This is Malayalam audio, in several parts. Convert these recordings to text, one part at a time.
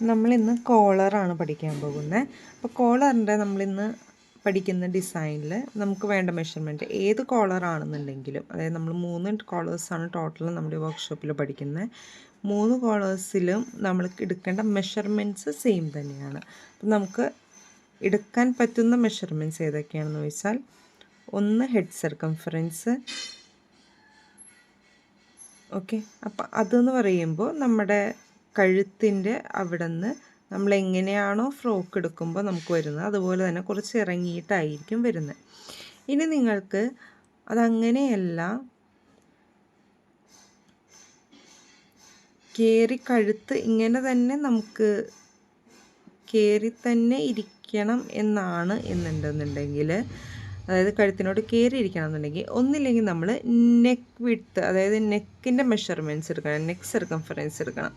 നമ്മളിന്ന് കോളറാണ് പഠിക്കാൻ പോകുന്നത് അപ്പോൾ കോളറിന്റെ നമ്മളിന്ന് പഠിക്കുന്ന ഡിസൈനിൽ നമുക്ക് വേണ്ട മെഷർമെന്റ് ഏത് കോളറാണെന്നുണ്ടെങ്കിലും അതായത് നമ്മൾ മൂന്ന് കോളേഴ്സാണ് ടോട്ടൽ നമ്മുടെ വർക്ക്ഷോപ്പിൽ പഠിക്കുന്നത് മൂന്ന് കോളേഴ്സിലും നമ്മൾ എടുക്കേണ്ട മെഷർമെന്റ്സ് സെയിം തന്നെയാണ്. അപ്പം നമുക്ക് എടുക്കാൻ പറ്റുന്ന മെഷർമെന്റ്സ് ഏതൊക്കെയാണെന്ന് ചോദിച്ചാൽ ഒന്ന് ഹെഡ് സർക്കംഫറൻസ് ഓക്കെ അപ്പം അതെന്ന് പറയുമ്പോൾ നമ്മുടെ കഴുത്തിന്റെ അവിടെ നിന്ന് നമ്മൾ എങ്ങനെയാണോ ഫ്രോക്ക് എടുക്കുമ്പോൾ നമുക്ക് വരുന്നത്. അതുപോലെ തന്നെ കുറച്ച് ഇറങ്ങിയിട്ടായിരിക്കും വരുന്നത്. ഇനി നിങ്ങൾക്ക് അതങ്ങനെയല്ല കയറി കഴുത്ത് ഇങ്ങനെ തന്നെ നമുക്ക് കയറി തന്നെ ഇരിക്കണം എന്നാണ് എന്നുണ്ടെന്നുണ്ടെങ്കിൽ അതായത് കഴുത്തിനോട് കയറി ഇരിക്കണം എന്നുണ്ടെങ്കിൽ ഒന്നില്ലെങ്കിൽ നമ്മൾ നെക്ക് വിട്ട് അതായത് നെക്കിന്റെ മെഷർമെന്റ്സ് എടുക്കണം നെക്ക് സർക്കംഫറൻസ് എടുക്കണം.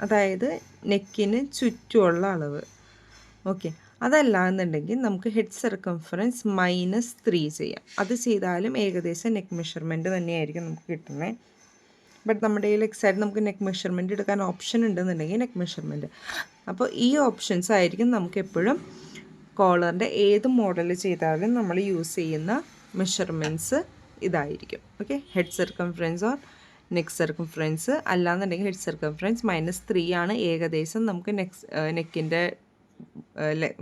അതായത് നെക്കിന് ചുറ്റുമുള്ള അളവ്. ഓക്കെ. അതല്ല എന്നുണ്ടെങ്കിൽ നമുക്ക് ഹെഡ് സർക്കംഫറൻസ് മൈനസ് ത്രീ ചെയ്യാം. അത് ചെയ്താലും ഏകദേശം നെക്ക് മെഷർമെന്റ് തന്നെയായിരിക്കും നമുക്ക് കിട്ടുന്നത് ബട്ട് നമ്മുടെ കയ്യിൽ എക്സാക്ട് നമുക്ക് നെക്ക് മെഷർമെന്റ് എടുക്കാൻ ഓപ്ഷൻ ഉണ്ടെന്നുണ്ടെങ്കിൽ നെക്ക് മെഷർമെന്റ് അപ്പോൾ ഈ ഓപ്ഷൻസ് ആയിരിക്കും നമുക്ക് എപ്പോഴും കോളറിന്റെ ഏത് മോഡൽ ചെയ്താലും നമ്മൾ യൂസ് ചെയ്യുന്ന മെഷർമെന്റ്സ് ഇതായിരിക്കും. Okay head circumference or neck circumference അല്ലാന്നുണ്ടെങ്കിൽ ഹെഡ് സർക്കംഫറൻസ് മൈനസ് ത്രീ ആണ് ഏകദേശം നമുക്ക് നെക്സ് നെക്കിന്റെ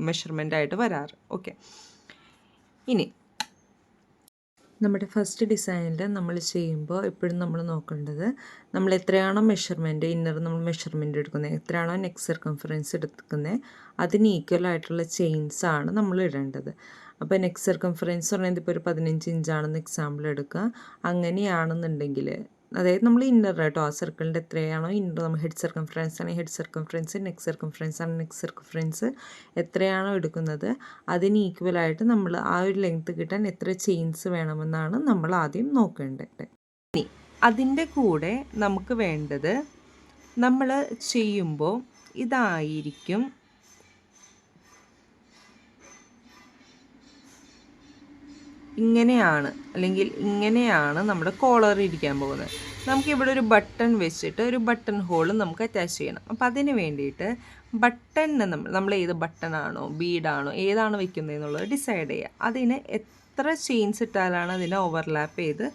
മെഷർമെന്റ് ആയിട്ട് വരാറ്. ഓക്കെ ഇനി നമ്മുടെ ഫസ്റ്റ് ഡിസൈനിൽ നമ്മൾ ചെയ്യുമ്പോൾ എപ്പോഴും നമ്മൾ നോക്കേണ്ടത് നമ്മൾ എത്രയാണോ മെഷർമെന്റ് ഇന്നർ നമ്മൾ മെഷർമെന്റ് എടുക്കുന്നത് എത്രയാണോ നെക്ക് സർക്കംഫറൻസ് എടുക്കുന്നത് അതിന് ഈക്വൽ ആയിട്ടുള്ള ചെയിൻസ് ആണ് നമ്മൾ ഇടേണ്ടത്. അപ്പോൾ നെക്ക് സർക്കംഫറൻസ് പറയുന്നത് ഇപ്പോൾ ഒരു പതിനഞ്ച് ഇഞ്ചാണെന്ന് എക്സാമ്പിൾ എടുക്കുക. അങ്ങനെയാണെന്നുണ്ടെങ്കിൽ അതായത് നമ്മൾ ഇന്നർ കേട്ടോ ആ സർക്കിളിന്റെ എത്രയാണോ ഇന്നർ നമ്മൾ ഹെഡ് സർക്കംഫറൻസ് ആണ് ഹെഡ് സർക്കംഫറൻസ് നെക്ക് സർക്കംഫറൻസ് ആണ് നെക്ക് സർക്കംഫറൻസ് എത്രയാണോ എടുക്കുന്നത് അതിന് ഈക്വലായിട്ട് നമ്മൾ ആ ഒരു ലെങ്ത്ത് കിട്ടാൻ എത്ര ചെയിൻസ് വേണമെന്നാണ് നമ്മൾ ആദ്യം നോക്കേണ്ടത്. ഇനി അതിന്റെ കൂടെ നമുക്ക് വേണ്ടത് നമ്മൾ ചെയ്യുമ്പോൾ ഇതായിരിക്കും ഇങ്ങനെയാണ് അല്ലെങ്കിൽ ഇങ്ങനെയാണ് നമ്മുടെ കോളർ ഇരിക്കാൻ പോകുന്നത്. നമുക്കിവിടെ ഒരു ബട്ടൺ വെച്ചിട്ട് ഒരു ബട്ടൺ ഹോൾ നമുക്ക് അറ്റാച്ച് ചെയ്യണം. അപ്പോൾ അതിന് വേണ്ടിയിട്ട് ബട്ടണിന് നമ്മൾ നമ്മൾ ഏത് ബട്ടണാണോ ബീഡാണോ ഏതാണ് വെക്കുന്നത് എന്നുള്ളത് ഡിസൈഡ് ചെയ്യുക. അതിന് എത്ര ചെയിൻസ് ഇട്ടാലാണ് അതിനെ ഓവർലാപ്പ് ചെയ്ത്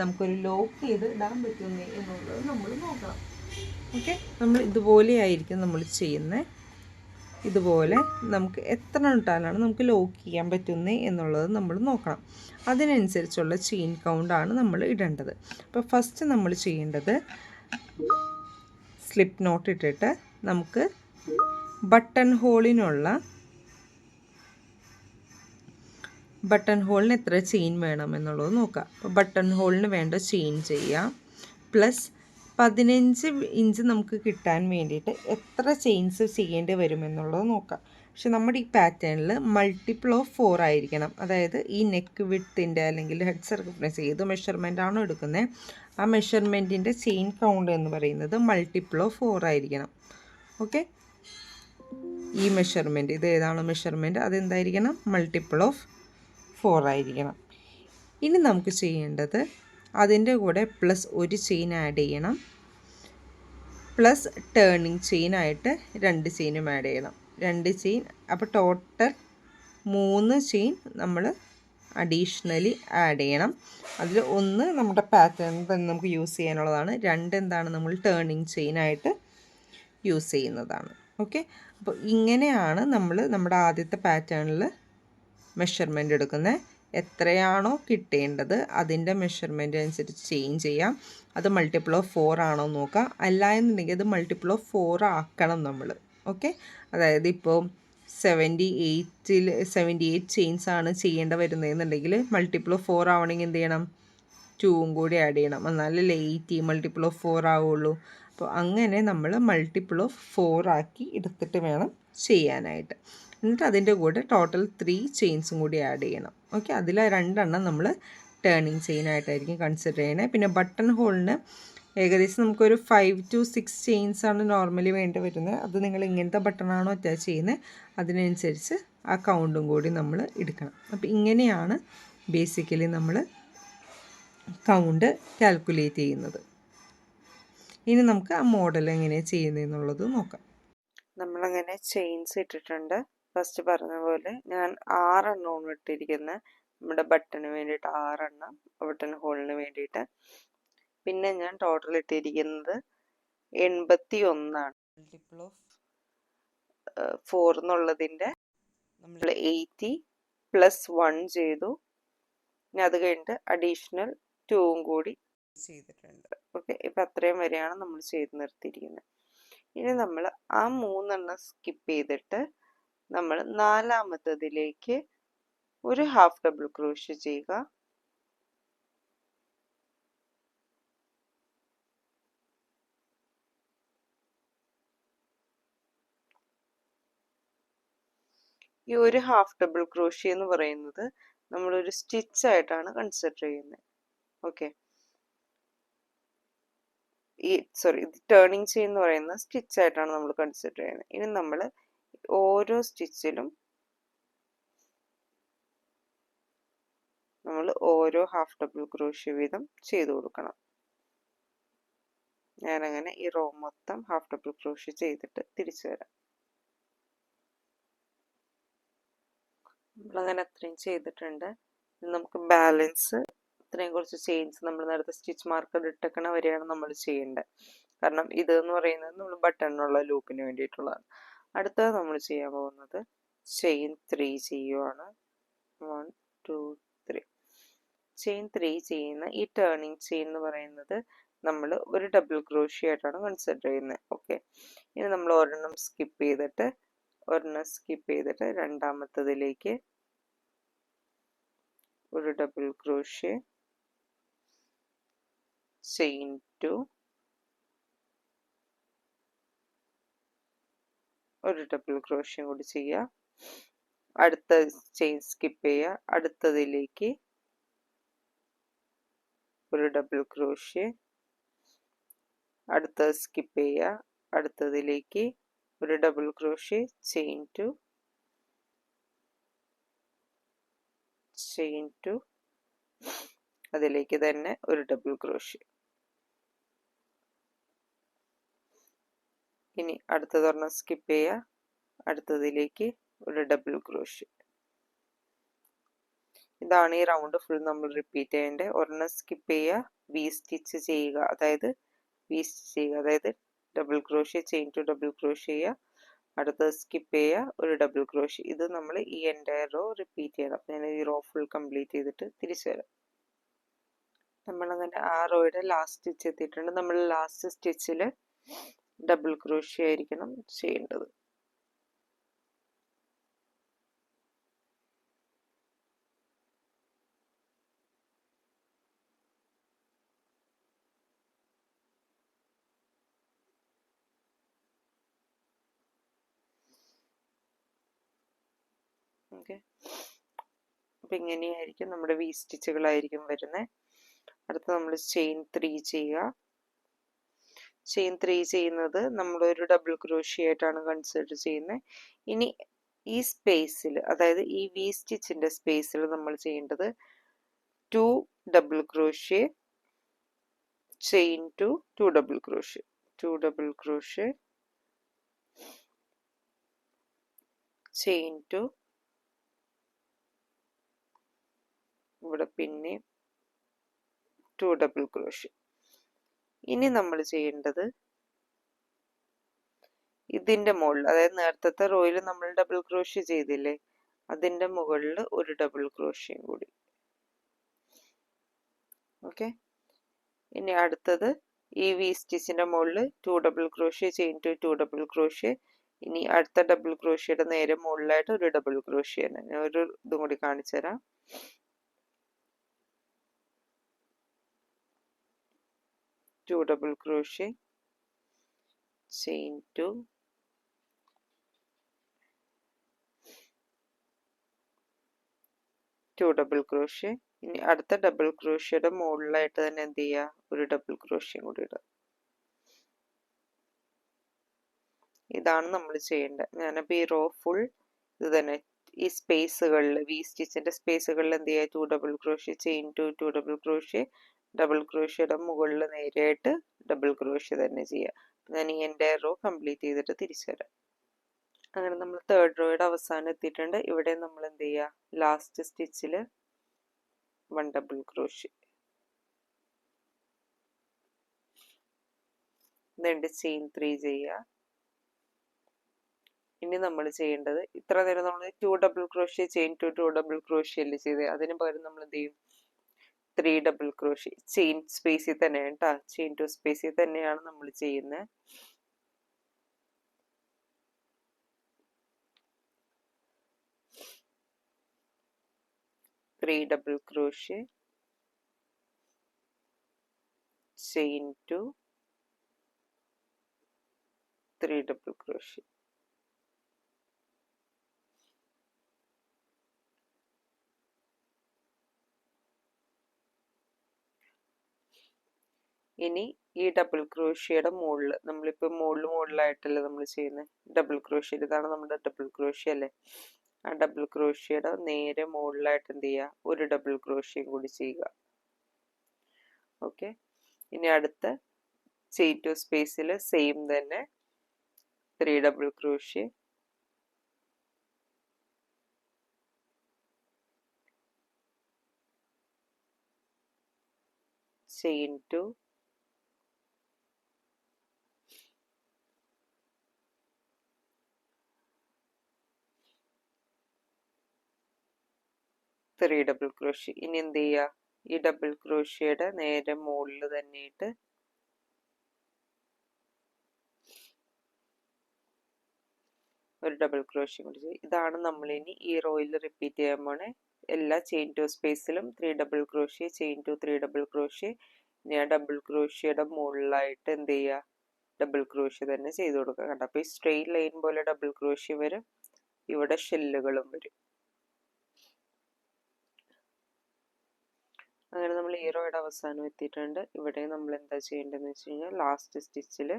നമുക്കൊരു ലോക്ക് ചെയ്ത് ഇടാൻ പറ്റുന്നത് എന്നുള്ളത് നമ്മൾ നോക്കണം. ഓക്കെ? നമ്മൾ ഇതുപോലെയായിരിക്കും നമ്മൾ ചെയ്യുന്നത്. ഇതുപോലെ നമുക്ക് എത്ര ഇട്ടാലാണ് നമുക്ക് ലോക്ക് ചെയ്യാൻ പറ്റുന്നത് എന്നുള്ളത് നമ്മൾ നോക്കണം. അതിനനുസരിച്ചുള്ള ചെയിൻ കൗണ്ടാണ് നമ്മൾ ഇടേണ്ടത്. അപ്പോൾ ഫസ്റ്റ് നമ്മൾ ചെയ്യേണ്ടത് സ്ലിപ്പ് നോട്ട് ഇട്ടിട്ട് നമുക്ക് ബട്ടൺ ഹോളിനുള്ള ബട്ടൺ ഹോളിന് എത്ര ചെയിൻ വേണം എന്നുള്ളത് നോക്കാം. അപ്പോൾ ബട്ടൺ ഹോളിന് വേണ്ട ചെയിൻ ചെയ്യാം. പ്ലസ് പതിനഞ്ച് ഇഞ്ച് നമുക്ക് കിട്ടാൻ വേണ്ടിയിട്ട് എത്ര ചെയിൻസ് ചെയ്യേണ്ടി വരുമെന്നുള്ളത് നോക്കാം. പക്ഷെ നമ്മുടെ ഈ പാറ്റേണിൽ മൾട്ടിപ്പിൾ ഓഫ് ഫോർ ആയിരിക്കണം. അതായത് ഈ നെക്ക് വിട്ടിന്റെ അല്ലെങ്കിൽ ഹെഡ് സർക്കംഫറൻസ് ഏത് മെഷർമെന്റ് ആണോ എടുക്കുന്നത് ആ മെഷർമെന്റിന്റെ ചെയിൻ കൗണ്ട് എന്ന് പറയുന്നത് മൾട്ടിപ്പിൾ ഓഫ് ഫോർ ആയിരിക്കണം. ഓക്കെ ഈ മെഷർമെന്റ് ഇത് ഏതാണ് മെഷർമെന്റ് അതെന്തായിരിക്കണം? മൾട്ടിപ്പിൾ ഓഫ് ഫോർ ആയിരിക്കണം. ഇനി നമുക്ക് ചെയ്യേണ്ടത് അതിന്റെ കൂടെ പ്ലസ് ഒരു ചെയിൻ ആഡ് ചെയ്യണം. പ്ലസ് ടേണിങ് ചെയിനായിട്ട് രണ്ട് ചെയിനും ആഡ് ചെയ്യണം. രണ്ട് ചെയിൻ അപ്പോൾ ടോട്ടൽ മൂന്ന് ചെയിൻ നമ്മൾ അഡീഷണലി ആഡ് ചെയ്യണം. അതിൽ ഒന്ന് നമ്മുടെ പാറ്റേൺ തന്നെ നമുക്ക് യൂസ് ചെയ്യാനുള്ളതാണ്. രണ്ട് എന്താണ് നമ്മൾ ടേണിങ് ചെയിനായിട്ട് യൂസ് ചെയ്യുന്നതാണ്. ഓക്കെ അപ്പോൾ ഇങ്ങനെയാണ് നമ്മൾ നമ്മുടെ ആദ്യത്തെ പാറ്റേണിൽ മെഷർമെന്റ് എടുക്കുന്നത് എത്രയാണോ കിട്ടേണ്ടത് അതിന്റെ മെഷർമെന്റ് അനുസരിച്ച് ചേഞ്ച് ചെയ്യാം. അത് മൾട്ടിപ്പിൾ ഓഫ് ഫോർ ആണോ നോക്കുക അല്ല എന്നുണ്ടെങ്കിൽ അത് മൾട്ടിപ്പിൾ ഓഫ് ഫോർ ആക്കണം നമ്മൾ. ഓക്കെ അതായത് ഇപ്പോൾ സെവന്റി എയ്റ്റിൽ സെവന്റി എയ്റ്റ് ചെയിൻസ് ആണ് ചെയ്യേണ്ട വരുന്നതെന്നുണ്ടെങ്കിൽ മൾട്ടിപ്പിൾ ഓഫ് ഫോർ ആവണമെങ്കിൽ എന്ത് ചെയ്യണം? ടൂവും കൂടി ആഡ് ചെയ്യണം. എന്നാലല്ലേ എയ്റ്റി മൾട്ടിപ്പിൾ ഓഫ് ഫോർ ആവുള്ളൂ. അപ്പോൾ അങ്ങനെ നമ്മൾ മൾട്ടിപ്പിൾ ഓഫ് ഫോർ ആക്കി എടുത്തിട്ട് വേണം ചെയ്യാനായിട്ട്. എന്നിട്ട് അതിന്റെ കൂടെ ടോട്ടൽ ത്രീ ചെയിൻസും കൂടി ആഡ് ചെയ്യണം. ഓക്കെ അതിൽ രണ്ടെണ്ണം നമ്മൾ ടേണിങ് ചെയിനായിട്ടായിരിക്കും കൺസിഡർ ചെയ്യണേ. പിന്നെ ബട്ടൺ ഹോളിന് ഏകദേശം നമുക്കൊരു ഫൈവ് ടു സിക്സ് ചെയിൻസ് ആണ് നോർമലി വേണ്ടി വരുന്നത്. അത് നിങ്ങൾ ഇങ്ങനത്തെ ബട്ടണാണോ അറ്റാച്ച് ചെയ്യുന്നത് അതിനനുസരിച്ച് ആ കൗണ്ടും കൂടി നമ്മൾ എടുക്കണം. അപ്പോൾ ഇങ്ങനെയാണ് ബേസിക്കലി നമ്മൾ കൗണ്ട് കാൽക്കുലേറ്റ് ചെയ്യുന്നത്. ഇനി നമുക്ക് ആ മോഡൽ എങ്ങനെയാണ് ചെയ്യുന്നതെന്നുള്ളത് നോക്കാം. നമ്മളങ്ങനെ ചെയിൻസ് ഇട്ടിട്ടുണ്ട്. ഫസ്റ്റ് പറഞ്ഞ പോലെ ഞാൻ ആറെണ്ണമാണ് ഇട്ടിരിക്കുന്നത് നമ്മുടെ ബട്ടന് വേണ്ടിയിട്ട് ആറെണ്ണം ബട്ടൺ ഹോളിന് വേണ്ടിയിട്ട്. പിന്നെ ഞാൻ ടോട്ടൽ ഇട്ടിരിക്കുന്നത് എൺപത്തി ഒന്നാണ് മൾട്ടിപ്പിൾ ഓഫ് ഫോർ എന്നുള്ളതിന്റെ നമ്മൾ എയ്റ്റി പ്ലസ് വൺ ചെയ്തു. ഇനി അത് കഴിഞ്ഞിട്ട് അഡീഷണൽ ടൂവും കൂടി ചെയ്തിട്ടുണ്ട്. ഓക്കെ ഇപ്പം അത്രയും വരെയാണ് നമ്മൾ ചെയ്ത് നിർത്തിയിരിക്കുന്നത് ഇനി നമ്മൾ ആ മൂന്നെണ്ണം സ്കിപ്പ് ചെയ്തിട്ട് നമ്മൾ നാലാമത്തതിലേക്ക് ഒരു ഹാഫ് ഡബിൾ ക്രോഷ്യ ചെയ്യുക. ഈ ഒരു ഹാഫ് ഡബിൾ ക്രോഷ്യ എന്ന് പറയുന്നത് നമ്മളൊരു സ്റ്റിച്ച് ആയിട്ടാണ് കൺസിഡർ ചെയ്യുന്നത് ഓക്കെ ഈ സോറി ഇത് ടേണിങ് ചെയിൻ എന്ന് പറയുന്ന സ്റ്റിച്ച് ആയിട്ടാണ് നമ്മൾ കൺസിഡർ ചെയ്യുന്നത്. ഇനി നമ്മൾ ഓരോ സ്റ്റിച്ചിലും നമ്മൾ ഓരോ ഹാഫ് ഡബിൾ ക്രോഷ്യ വീതം ചെയ്തു കൊടുക്കണം. ഞാനങ്ങനെ ഈ റോ മൊത്തം ഹാഫ് ഡബിൾ ക്രോഷ്യ ചെയ്തിട്ട് തിരിച്ചു വരാം. നമ്മളങ്ങനെ അത്രയും ചെയ്തിട്ടുണ്ട്. നമുക്ക് ബാലൻസ് ഇത്രയും കുറച്ച് ചെയിൻസ് നമ്മൾ നേരത്തെ സ്റ്റിച്ച് മാർക്കർ ഇട്ടേക്കണ വരെയാണ് നമ്മൾ ചെയ്യേണ്ടത്. കാരണം ഇത് എന്ന് പറയുന്നത് നമ്മൾ ബട്ടണിനുള്ള ലൂപ്പിന് വേണ്ടിയിട്ടുള്ളതാണ്. അടുത്തത് നമ്മൾ ചെയ്യാൻ പോകുന്നത് ചെയിൻ ത്രീ ചെയ്യുവാണ്. One two three chain three ചെയ്യുന്ന ഈ ടേണിങ് ചെയിൻ എന്ന് പറയുന്നത് നമ്മൾ ഒരു ഡബിൾ ക്രോഷ്യ ആയിട്ടാണ് കൺസിഡർ ചെയ്യുന്നത്. ഓക്കെ ഇനി നമ്മൾ ഒരെണ്ണം സ്കിപ്പ് ചെയ്തിട്ട് ഒരെണ്ണം സ്കിപ്പ് ചെയ്തിട്ട് രണ്ടാമത്തതിലേക്ക് ഒരു ഡബിൾ ക്രോഷ്യ ചെയിൻ ടു ഒരു ഡബിൾ ക്രോഷ്യം കൂടി ചെയ്യുക അടുത്ത ചെയിൻ സ്കിപ്പ് ചെയ്യുക അടുത്തതിലേക്ക് ഒരു ഡബിൾ ക്രോഷ്യ അടുത്തത് സ്കിപ്പ് ചെയ്യുക അടുത്തതിലേക്ക് ഒരു double crochet chain two chain two അതിലേക്ക് തന്നെ ഒരു ഡബിൾ ക്രോഷ്യ ഇനി അടുത്തതൊരെണ്ണം സ്കിപ്പ് ചെയ്യുക അടുത്തതിലേക്ക് ഒരു ഡബിൾ ക്രോഷ്യ ഇതാണ് ഈ റൗണ്ട് ഫുൾ നമ്മൾ റിപ്പീറ്റ് ചെയ്യേണ്ടത് ഒരെണ്ണം സ്കിപ്പ് ചെയ്യുക വി സ്റ്റിച്ച് ചെയ്യുക. അതായത് വി സ്റ്റിച്ച് ചെയ്യുക. അതായത് double crochet chain two double crochet ചെയ്യുക അടുത്തത് സ്കിപ്പ് ചെയ്യുക ഒരു ഡബിൾ ക്രോഷ്യ ഇത് നമ്മൾ ഈ എന്റയർ റോ റിപ്പീറ്റ് ചെയ്യണം. ഞാൻ ഈ റോ ഫുൾ കംപ്ലീറ്റ് ചെയ്തിട്ട് തിരിച്ചു വരാം. നമ്മളങ്ങനെ ആ റോയുടെ ലാസ്റ്റ് സ്റ്റിച്ച് എത്തിയിട്ടുണ്ട്. നമ്മൾ ലാസ്റ്റ് സ്റ്റിച്ചിൽ ഡബിൾ ക്രോഷ്യ ആയിരിക്കണം ചെയ്യേണ്ടത്. അപ്പം ഇങ്ങനെയായിരിക്കും നമ്മുടെ വി സ്റ്റിച്ചുകളായിരിക്കും വരുന്നത് അടുത്ത നമ്മൾ ചെയിൻ ത്രീ ചെയ്യുക. ചെയിൻ ത്രീ ചെയ്യുന്നത് നമ്മൾ ഒരു ഡബിൾ ക്രോഷ്യ ആയിട്ടാണ് കൺസിഡർ ചെയ്യുന്നത് ഇനി ഈ സ്പേസിൽ അതായത് ഈ വി സ്റ്റിച്ചിന്റെ സ്പേസിൽ നമ്മൾ ചെയ്യേണ്ടത് two double crochet chain two two double crochet two double crochet chain two ഇവിടെ പിന്നെ ടു ഡബിൾ ക്രോഷ്യ ഇനി നമ്മൾ ചെയ്യേണ്ടത് ഇതിന്റെ മുകളിൽ അതായത് നേരത്തെ റോയിൽ നമ്മൾ ഡബിൾ ക്രോഷ്യ ചെയ്തില്ലേ അതിന്റെ മുകളിൽ ഒരു ഡബിൾ ക്രോഷ്യം കൂടി. ഓക്കെ ഇനി അടുത്തത് ഈ വി സ്റ്റിച്ചിന്റെ മുകളിൽ two double crochet chain two two double crochet ഇനി അടുത്ത ഡബിൾ ക്രോഷ്യയുടെ നേരെ മുകളിലായിട്ട് ഒരു ഡബിൾ ക്രോഷ്യ ഞാൻ ഒരു ഇതും കൂടി കാണിച്ചു തരാം two double crochet chain 2 two double crochet ഇനി അടുത്ത ഡബിൾ ക്രോഷ്യയുടെ മുകളിലായിട്ട് തന്നെ എന്ത് ചെയ്യുക? ഒരു ഡബിൾ ക്രോഷ്യം കൂടി ഇടുക. ഇതാണ് നമ്മൾ ചെയ്യേണ്ടത്. ഞാനപ്പോൾ ഈ റോ ഫുൾ ഇത് തന്നെ ഈ സ്പേസുകളിൽ വി സ്റ്റിച്ചിന്റെ സ്പേസുകളിൽ എന്ത് ചെയ്യുക? Two double crochet chain two two double crochet double ക്രോഷ്യയുടെ മുകളിൽ നേരെയായിട്ട് ഡബിൾ ക്രോഷ്യ തന്നെ ചെയ്യുക. ഞാൻ ഈ എന്റെ റോ കംപ്ലീറ്റ് ചെയ്തിട്ട് തിരിച്ചു വരാം. അങ്ങനെ നമ്മൾ തേർഡ് റോയുടെ അവസാനം എത്തിയിട്ടുണ്ട്. ഇവിടെ നമ്മൾ എന്ത് ചെയ്യുക? ലാസ്റ്റ് സ്റ്റിച്ചിൽ വൺ ഡബിൾ ക്രോഷ്യ എന്നിട്ട് ചെയിൻ ത്രീ ചെയ്യുക. ഇനി നമ്മൾ ചെയ്യേണ്ടത് ഇത്ര നേരം നമ്മൾ two double crochet chain two two double ക്രോഷ്യല്ലേ ചെയ്ത്? അതിന് പകരം നമ്മൾ എന്ത് ചെയ്യും? ത്രീ ഡബിൾ ക്രോഷി ചെയിൻ സ്പേസിൽ തന്നെയാണ് കേട്ടോ ചെയിൻ ടു സ്പേസിൽ തന്നെയാണ് നമ്മൾ ചെയ്യുന്നത് three double crochet chain two three double crochet ഇനി ഈ ഡബിൾ ക്രോഷ്യയുടെ മുകളിൽ നമ്മളിപ്പോൾ മുകളിൽ മുകളിലായിട്ടല്ലേ നമ്മൾ ചെയ്യുന്നത് ഡബിൾ ക്രോഷ്യ ഇതാണ് നമ്മുടെ ഡബിൾ ക്രോഷ്യ അല്ലേ? ആ ഡബിൾ ക്രോഷ്യയുടെ നേരെ മുകളിലായിട്ട് എന്ത് ചെയ്യുക? ഒരു ഡബിൾ ക്രോഷ്യയും കൂടി ചെയ്യുക. ഓക്കെ ഇനി അടുത്ത ചെയിൻ ടു സ്പേസിൽ സെയിം തന്നെ three double crochet chain two three double crochet ഇനി എന്ത് ചെയ്യുക ഈ ഡബിൾ ക്രോഷ്യയുടെ നേരെ മുകളിൽ തന്നെയിട്ട് ഒരു ഡബിൾ ക്രോഷ്യ കൂടി ഇതാണ് നമ്മൾ ഇനി ഈ റോയിൽ റിപ്പീറ്റ് ചെയ്യാൻ പോണേ. എല്ലാ chain two സ്പേസിലും three double crochet chain two three double crochet ഇനി ആ ഡബിൾ ക്രോഷ്യയുടെ മുകളിലായിട്ട് എന്ത് ചെയ്യുക ഡബിൾ ക്രോഷ്യ തന്നെ ചെയ്ത് കൊടുക്കുക. കണ്ടോ? ഈ സ്ട്രെയിറ്റ് ലൈൻ പോലെ ഡബിൾ ക്രോഷ്യ വരും. ഇവിടെ ഷെല്ലുകളും വരും. അങ്ങനെ നമ്മൾ ഈറോയുടെ അവസാനം എത്തിയിട്ടുണ്ട്. ഇവിടെ നമ്മൾ എന്താ ചെയ്യേണ്ടതെന്ന് വെച്ച് കഴിഞ്ഞാൽ ലാസ്റ്റ് സ്റ്റിച്ചിൽ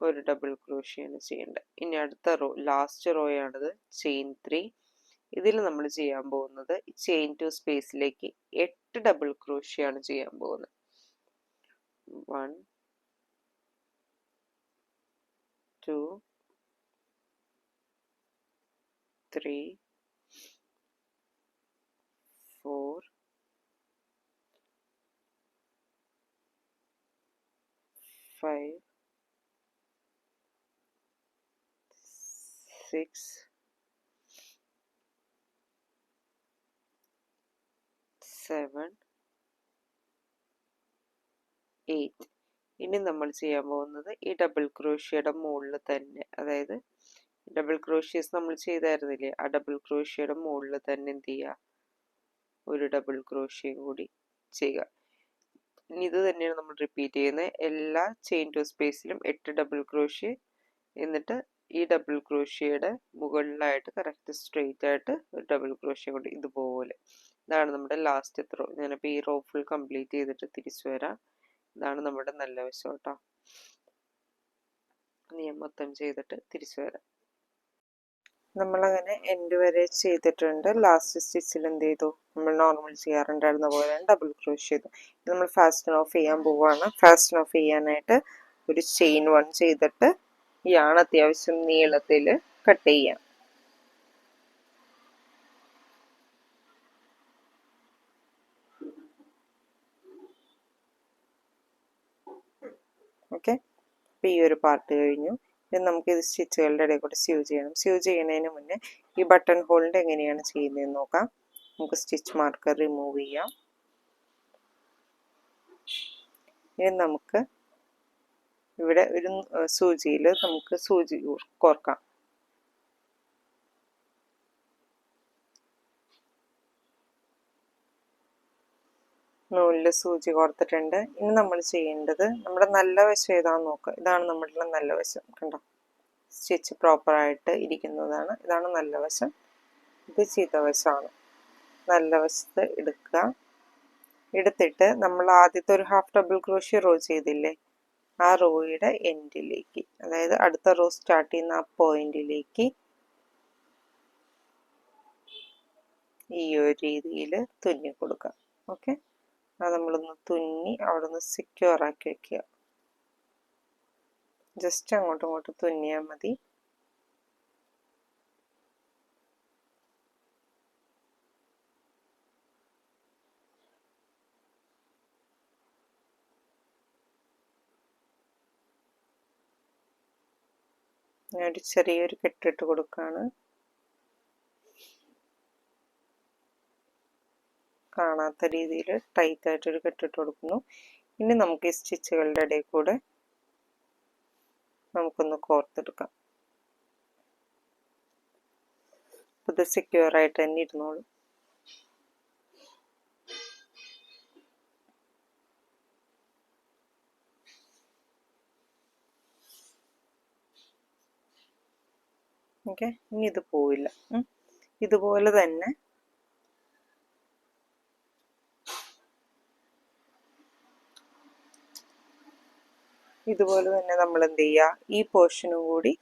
ഒരു ഡബിൾ ക്രോഷിയാണ് ചെയ്യേണ്ടത്. ഇനി അടുത്ത റോ ലാസ്റ്റ് റോയാണത് ചെയിൻ ത്രീ ഇതിൽ നമ്മൾ ചെയ്യാൻ പോകുന്നത് ചെയിൻ ടു സ്പേസിലേക്ക് എട്ട് ഡബിൾ ക്രോഷിയാണ് ചെയ്യാൻ പോകുന്നത്. One two three four, five, six, seven, eight ഇനി നമ്മൾ ചെയ്യാൻ പോകുന്നത് ഈ ഡബിൾ ക്രോഷ്യയുടെ മുകളിൽ തന്നെ. അതായത് ഡബിൾ ക്രോഷ്യസ് നമ്മൾ ചെയ്തായിരുന്നില്ലേ? ആ ഡബിൾ ക്രോഷ്യയുടെ മുകളിൽ തന്നെ എന്ത് ചെയ്യുക? ഒരു ഡബിൾ ക്രോഷ്യ കൂടി ചെയ്യുക. ഇത് തന്നെയാണ് നമ്മൾ റിപ്പീറ്റ് ചെയ്യുന്നത്. എല്ലാ ചെയിൻ ടു സ്പേസിലും എട്ട് ഡബിൾ ക്രോഷ്യ എന്നിട്ട് ഈ ഡബിൾ ക്രോഷ്യയുടെ മുകളിലായിട്ട് കറക്റ്റ് സ്ട്രെയിറ്റ് ആയിട്ട് ഒരു ഡബിൾ ക്രോഷ്യ കൊണ്ട് ഇതുപോലെ. ഇതാണ് നമ്മുടെ ലാസ്റ്റ് ത്രോ ഞാനിപ്പോൾ ഈ റോ ഫുൾ കംപ്ലീറ്റ് ചെയ്തിട്ട് തിരിച്ചു വരാം. ഇതാണ് നമ്മുടെ നല്ല വശം കേട്ടോ. ഞാൻ മൊത്തം ചെയ്തിട്ട് തിരിച്ചു വരാം. നമ്മളങ്ങനെ എൻഡ് വരെ ചെയ്തിട്ടുണ്ട്. ലാസ്റ്റ് സ്റ്റിച്ചിൽ എന്ത് ചെയ്തു? നമ്മൾ നോർമൽ ചെയ്യാറുണ്ടായിരുന്ന പോലെ ഡബിൾ ക്രോഷ് ചെയ്തു. നമ്മൾ ഫാസ്റ്റൻ ഓഫ് ചെയ്യാൻ പോവുകയാണ് ഫാസ്റ്റൻ ഓഫ് ചെയ്യാനായിട്ട് ഒരു ചെയിൻ വൺ ചെയ്തിട്ട് ഈ ആണ് അത്യാവശ്യം നീളത്തിൽ കട്ട് ചെയ്യാം. ഓക്കെ അപ്പോൾ ഈ ഒരു പാർട്ട് കഴിഞ്ഞു. ഇനി നമുക്ക് ഇത് സ്റ്റിച്ചുകളുടെ ഇടയിൽ കൂടെ സ്യൂ ചെയ്യണം. സ്യൂ ചെയ്യുന്നതിന് മുന്നേ ഈ ബട്ടൺ ഹോളിന്റെ എങ്ങനെയാണ് ചെയ്യുന്നതെന്ന് നോക്കാം. നമുക്ക് സ്റ്റിച്ച് മാർക്കർ റിമൂവ് ചെയ്യാം. ഇനി നമുക്ക് ഇവിടെ ഒരു സൂചിയിൽ നമുക്ക് സൂചി കോർക്കാം. നൂലിൽ സൂചി കോർത്തിട്ടുണ്ട്. ഇനി നമ്മൾ ചെയ്യേണ്ടത് നമ്മുടെ നല്ല വശം ഏതാണെന്ന് നോക്കുക. ഇതാണ് നമ്മുടെ നല്ല വശം. കണ്ടോ? സ്റ്റിച്ച് പ്രോപ്പറായിട്ട് ഇരിക്കുന്നതാണ്. ഇതാണ് നല്ല വശം. ഇത് ചീത്ത വശമാണ്. നല്ല വശത്ത് എടുക്കുക. എടുത്തിട്ട് നമ്മൾ ആദ്യത്തെ ഒരു ഹാഫ് ഡബിൾ ക്രോഷ്യ റോ ചെയ്തില്ലേ? ആ റോയുടെ എൻഡിലേക്ക്. അതായത് അടുത്ത റോ സ്റ്റാർട്ട് ചെയ്യുന്ന ആ പോയിന്റിലേക്ക് ഈ ഒരു രീതിയിൽ തുന്നി കൊടുക്കാം ഓക്കെ? അത് നമ്മളൊന്ന് തുന്നി അവിടെ നിന്ന് സെക്യൂർ ആക്കി വെക്കുക. ജസ്റ്റ് അങ്ങോട്ടും ഇങ്ങോട്ടും തുന്നിയാൽ മതി. ഞാനൊരു ചെറിയൊരു കെട്ടിട്ട് കൊടുക്കുകയാണ് കാണാത്ത രീതിയിൽ ടൈറ്റ് ആയിട്ടൊരു കെട്ടിട്ട് കൊടുക്കുന്നു. ഇനി നമുക്ക് ഈ സ്റ്റിച്ചുകളുടെ ഇടയിൽ കൂടെ നമുക്കൊന്ന് കോർത്തെടുക്കാം. ഇത് സെക്യൂർ ആയിട്ട് തന്നെ ഇരുന്നോളൂ. ഓക്കെ? ഇനി ഇത് പോവില്ല. ഇതുപോലെ തന്നെ ഇതുപോലെ തന്നെ നമ്മൾ എന്ത് ചെയ്യുക ഈ പോർഷനും കൂടി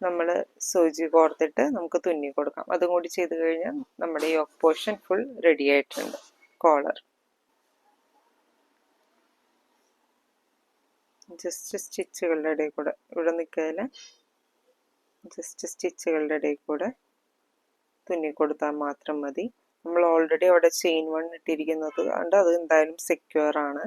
നമ്മൾ സൂചി കോർത്തിട്ട് നമുക്ക് തുന്നി കൊടുക്കാം. അതും കൂടി ചെയ്ത് കഴിഞ്ഞാൽ നമ്മുടെ ഈ പോർഷൻ ഫുൾ റെഡി ആയിട്ടുണ്ട്. കോളർ ജസ്റ്റ് സ്റ്റിച്ചുകളുടെ ഇടയിൽ കൂടെ. ഇവിടെ നിൽക്കാതെ ജസ്റ്റ് സ്റ്റിച്ചുകളുടെ ഇടയിൽ കൂടെ തുന്നി കൊടുത്താൽ മാത്രം മതി. നമ്മൾ ഓൾറെഡി അവിടെ ചെയിൻ വൺ ഇട്ടിരിക്കുന്നത് കൊണ്ട് അത് എന്തായാലും സെക്യൂർ ആണ്.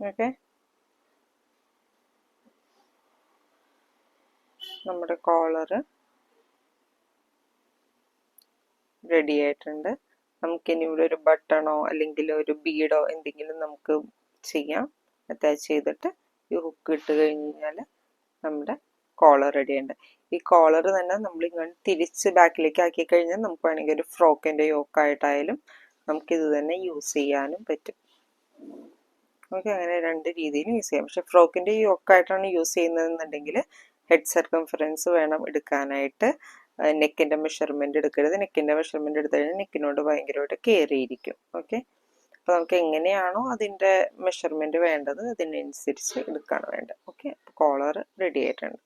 ഓക്കെ. നമ്മുടെ കോളർ റെഡി ആയിട്ടുണ്ട്. നമുക്കിനി ഇവിടെ ഒരു ബട്ടണോ അല്ലെങ്കിൽ ഒരു ബീഡോ എന്തെങ്കിലും നമുക്ക് ചെയ്യാം. അറ്റാച്ച് ചെയ്തിട്ട് ഈ ഹുക്ക് ഇട്ട് കഴിഞ്ഞാൽ നമ്മുടെ കോളർ റെഡി ഉണ്ട് ഈ കോളർ തന്നെ നമ്മൾ ഇങ്ങനെ തിരിച്ച് ബാക്കിലേക്ക് ആക്കി കഴിഞ്ഞാൽ നമുക്ക് വേണമെങ്കിൽ ഒരു ഫ്രോക്കിന്റെ യോക്കായിട്ടായാലും നമുക്കിത് തന്നെ യൂസ് ചെയ്യാനും പറ്റും. നമുക്ക് അങ്ങനെ രണ്ട് രീതിയിൽ യൂസ് ചെയ്യാം. പക്ഷേ ഫ്രോക്കിന്റെ ഈ ഒക്കായിട്ടാണ് യൂസ് ചെയ്യുന്നതെന്നുണ്ടെങ്കിൽ ഹെഡ് സർക്കംഫറൻസ് വേണം എടുക്കാനായിട്ട്. നെക്കിന്റെ മെഷർമെന്റ് എടുക്കരുത്. നെക്കിന്റെ മെഷർമെന്റ് എടുത്തു കഴിഞ്ഞാൽ നെക്കിനോട് ഭയങ്കരമായിട്ട് കയറിയിരിക്കും ഓക്കെ അപ്പോൾ നമുക്ക് എങ്ങനെയാണോ അതിന്റെ മെഷർമെന്റ് വേണ്ടത് അതിനനുസരിച്ച് എടുക്കുകയാണ് വേണ്ടത്. ഓക്കെ കോളർ റെഡി ആയിട്ടുണ്ട്.